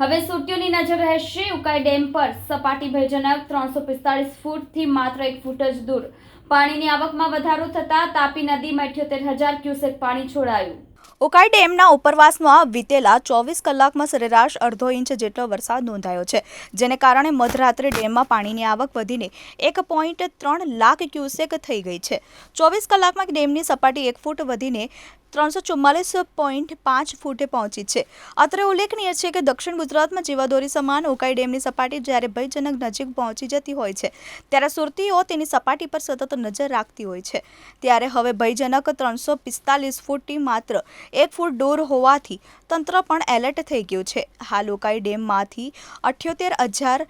હવે સુટ્યોની નજર રહેશે. ઉકાઈ ડેમ પર સપાટી ભયજનક ત્રણસો પિસ્તાળીસ ફૂટથી માત્ર એક ફૂટ જ દૂર. પાણીની આવકમાં વધારો થતાં તાપી નદીમાં અઠ્યોતેર હજાર ક્યુસેક પાણી છોડાયું. ઉકાઈ ડેમના ઉપરવાસમાં વીતેલા ચોવીસ કલાકમાં સરેરાશ અડધો ઇંચ જેટલો વરસાદ નોંધાયો છે, જેને કારણે મધરાત્રે ડેમમાં પાણીની આવક વધીને એક પોઈન્ટ ત્રણ લાખ ક્યુસેક થઈ ગઈ છે. ચોવીસ કલાકમાં ડેમની સપાટી એક ફૂટ વધીને ત્રણસો ચુમ્માલીસ પોઈન્ટ પાંચ ફૂટે પહોંચી છે. અત્રે ઉલ્લેખનીય છે કે દક્ષિણ ગુજરાતમાં જીવાદોરી સમાન ઉકાઈ ડેમની સપાટી જ્યારે ભયજનક નજીક પહોંચી જતી હોય છે, ત્યારે સુરતીઓ તેની સપાટી પર સતત નજર રાખતી હોય છે. ત્યારે હવે ભયજનક ત્રણસો પિસ્તાલીસ ફૂટથી માત્ર એક ફૂટ દૂર હોવાથી તંત્ર પણ એલર્ટ થઈ ગયું છે. હાલ ઉકાઈ ડેમમાંથી અઠ્યોતેર હજાર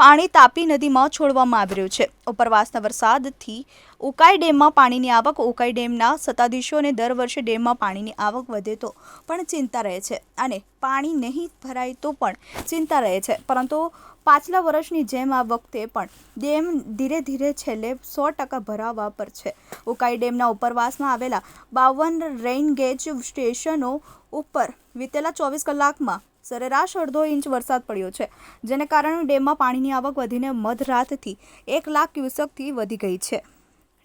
પાણી તાપી નદીમાં છોડવામાં આવી રહ્યું છે. ઉપરવાસના વરસાદથી ઉકાઈ ડેમમાં પાણીની આવક, ઉકાઈ ડેમના સત્તાધીશોને દર વર્ષે ડેમમાં પાણીની આવક વધે તો પણ ચિંતા રહે છે. અને પાણી નહીં ભરાય તો પણ ચિંતા રહે છે. પરંતુ પાછલા વર્ષની જેમ આ વખતે પણ ડેમ ધીરે ધીરે છેલ્લે સો ટકા ભરાવા પર છે. ઉકાઈ ડેમના ઉપરવાસમાં આવેલા બાવન રેઇન ગેજ સ્ટેશનો ઉપર વિતેલા ચોવીસ કલાકમાં સરેરાશ અડધો ઇંચ વરસાદ પડ્યો છે, જેને કારણે ડેમમાં પાણીની આવક વધીને મધરાતથી એક લાખ ક્યુસેકથી વધી ગઈ છે.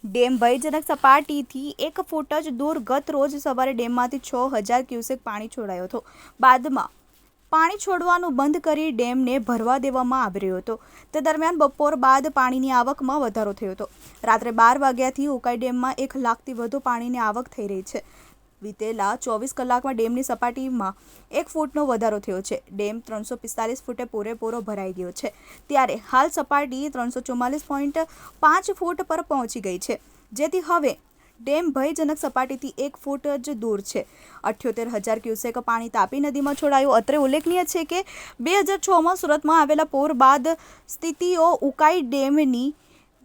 ડેમ ભયજનક સપાટીથી એક ફૂટ જ દૂર ગત રોજ સવારે ડેમમાંથી છ હજાર ક્યુસેક પાણી છોડાયો હતો. બાદમાં પાણી છોડવાનું બંધ કરી ડેમને ભરવા દેવામાં આવી રહ્યો હતો. તે દરમિયાન બપોર બાદ પાણીની આવકમાં વધારો થયો હતો. રાત્રે બાર વાગ્યાથી ઉકાઈ ડેમમાં એક લાખથી વધુ પાણીની આવક થઈ રહી છે. વીતેલા ચોવીસ કલાકમાં ડેમની સપાટીમાં એક ફૂટનો વધારો થયો છે. ડેમ ત્રણસો પિસ્તાલીસ ફૂટે પૂરેપૂરો ભરાઈ ગયો છે. ત્યારે હાલ સપાટી ત્રણસો ચુમ્માલીસ પોઈન્ટ પાંચ ફૂટ પર પહોંચી ગઈ છે. જેથી હવે ડેમ ભયજનક સપાટીથી એક ફૂટ જ દૂર છે. અઠ્યોતેર હજાર ક્યુસેક પાણી તાપી નદીમાં છોડાયું. અત્રે ઉલ્લેખનીય છે કે બે હજાર છમાં સુરતમાં આવેલા પૂર બાદ સ્થિતિઓ ઉકાઈ ડેમની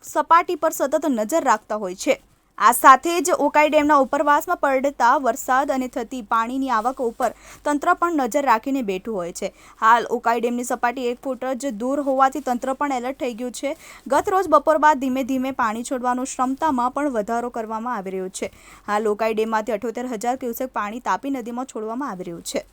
સપાટી પર સતત નજર રાખતા હોય છે. આ સાથે જ ઉકાઈ ડેમના ઉપરવાસમાં પડતા વરસાદ અને થતી પાણીની આવક ઉપર તંત્ર પણ નજર રાખીને બેઠું હોય છે. હાલ ઉકાઈ ડેમની સપાટી એક ફૂટ જ દૂર હોવાથી તંત્ર પણ એલર્ટ થઈ ગયું છે. ગત રોજ બપોર બાદ ધીમે ધીમે પાણી છોડવાનું ક્ષમતામાં પણ વધારો કરવામાં આવી રહ્યો છે. હાલ ઉકાઈ ડેમમાંથી અઠ્યોતેર હજાર ક્યુસેક પાણી તાપી નદીમાં છોડવામાં આવી રહ્યું છે.